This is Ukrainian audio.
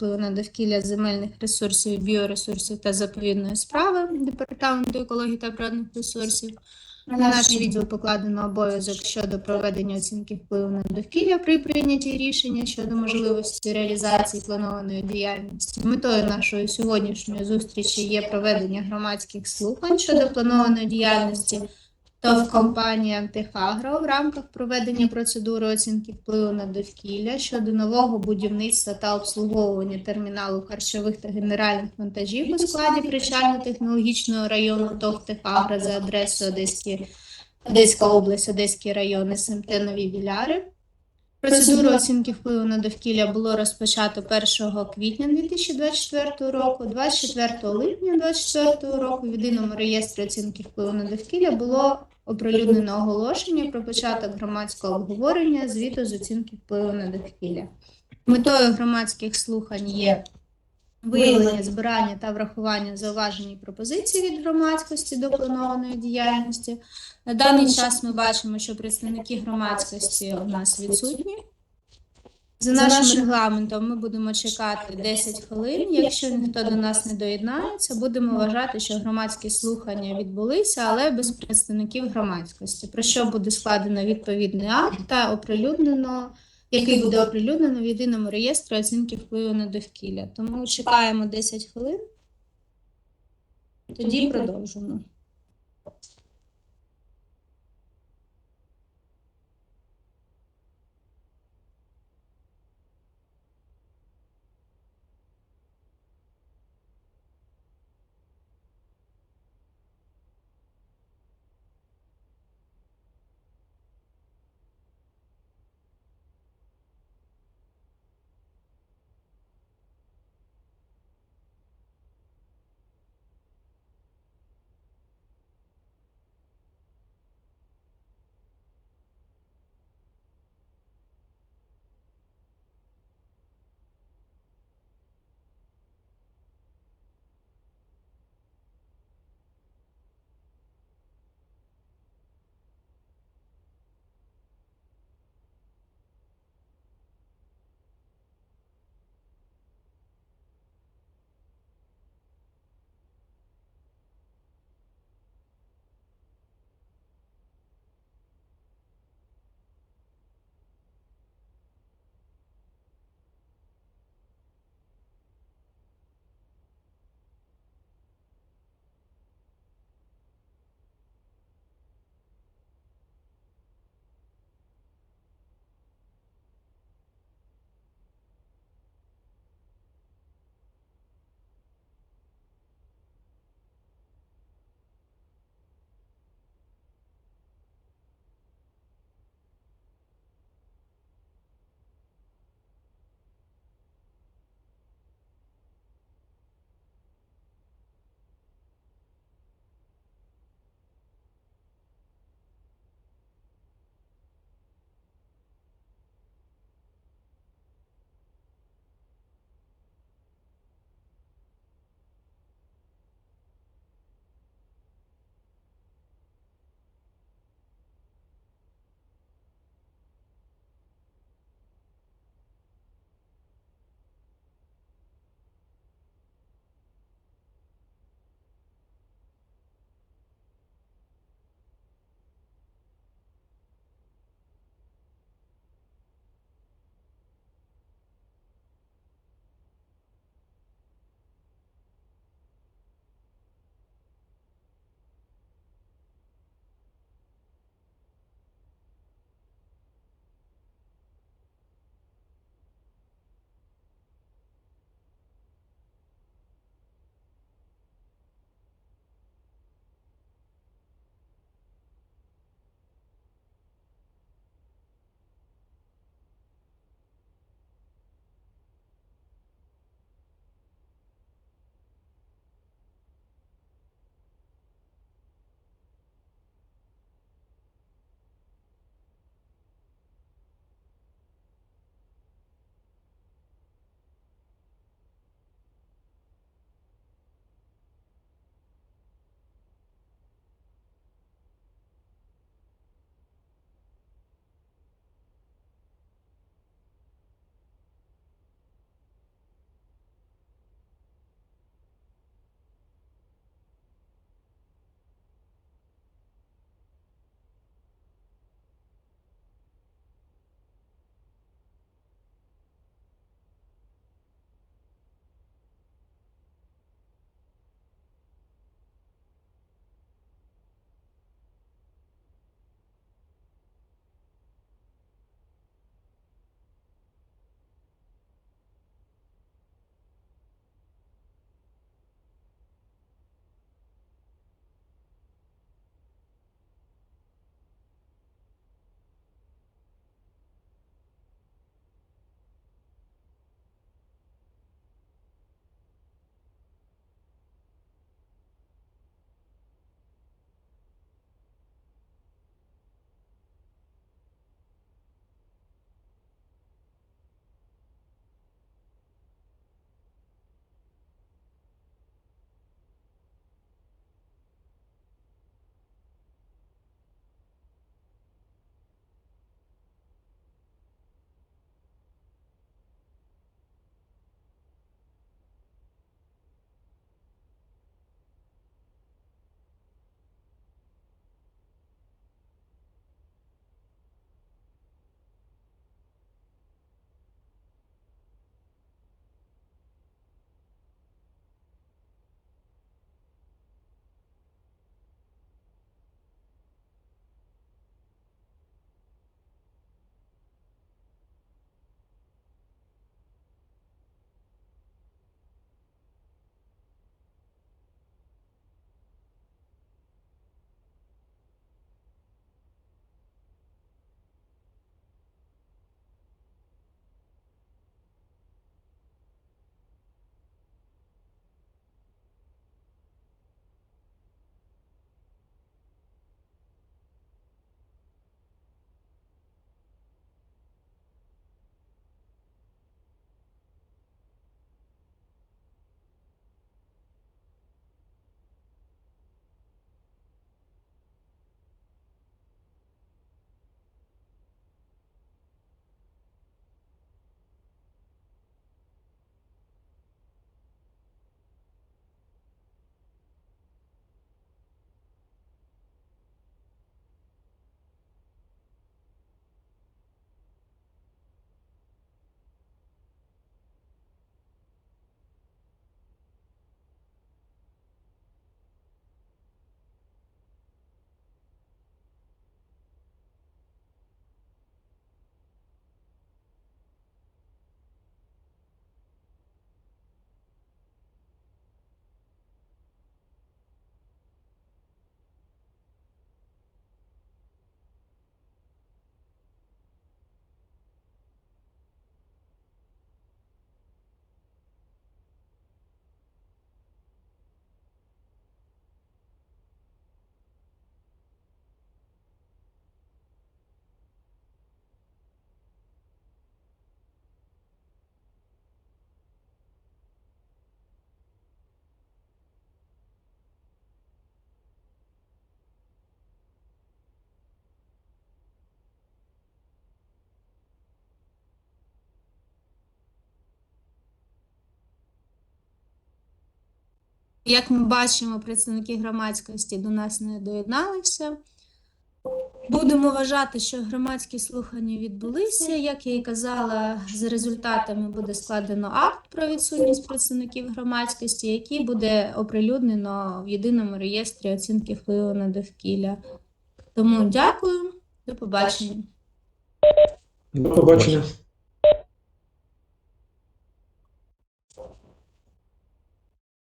впливу на довкілля земельних ресурсів, біоресурсів та заповідної справи Департаменту екології та природних ресурсів. На наш відділ покладено обов'язок щодо проведення оцінки впливу на довкілля при прийнятті рішення щодо можливості реалізації планованої діяльності. Метою нашої сьогоднішньої зустрічі є проведення громадських слухань щодо планованої діяльності ТОВ компанія Техагро в рамках проведення процедури оцінки впливу на довкілля щодо нового будівництва та обслуговування терміналу харчових та генеральних вантажів у складі причально-технологічного району ТОВ Техагро за адресою Одеська область, Одеський район, СМТ Нові Біляри. Процедуру оцінки впливу на довкілля було розпочато 1 квітня 2024 року. 24 липня 2024 року в єдиному реєстрі оцінки впливу на довкілля було оприлюднено оголошення про початок громадського обговорення звіту з оцінки впливу на довкілля. Метою громадських слухань є виявлення, збирання та врахування зауважень і пропозицій від громадськості до планованої діяльності. На даний час ми бачимо, що представники громадськості у нас відсутні. За нашим регламентом ми будемо чекати 10 хвилин. Якщо ніхто до нас не доєднається, будемо вважати, що громадські слухання відбулися, але без представників громадськості. Про що буде складено відповідний акт та оприлюднено, який буде оприлюднено в єдиному реєстрі оцінки впливу на довкілля. Тому чекаємо 10 хвилин. Тоді продовжимо. Як ми бачимо, представники громадськості до нас не доєдналися. Будемо вважати, що громадські слухання відбулися. Як я і казала, за результатами буде складено акт про відсутність представників громадськості, який буде оприлюднено в єдиному реєстрі оцінки впливу на довкілля. Тому дякую, до побачення. До побачення.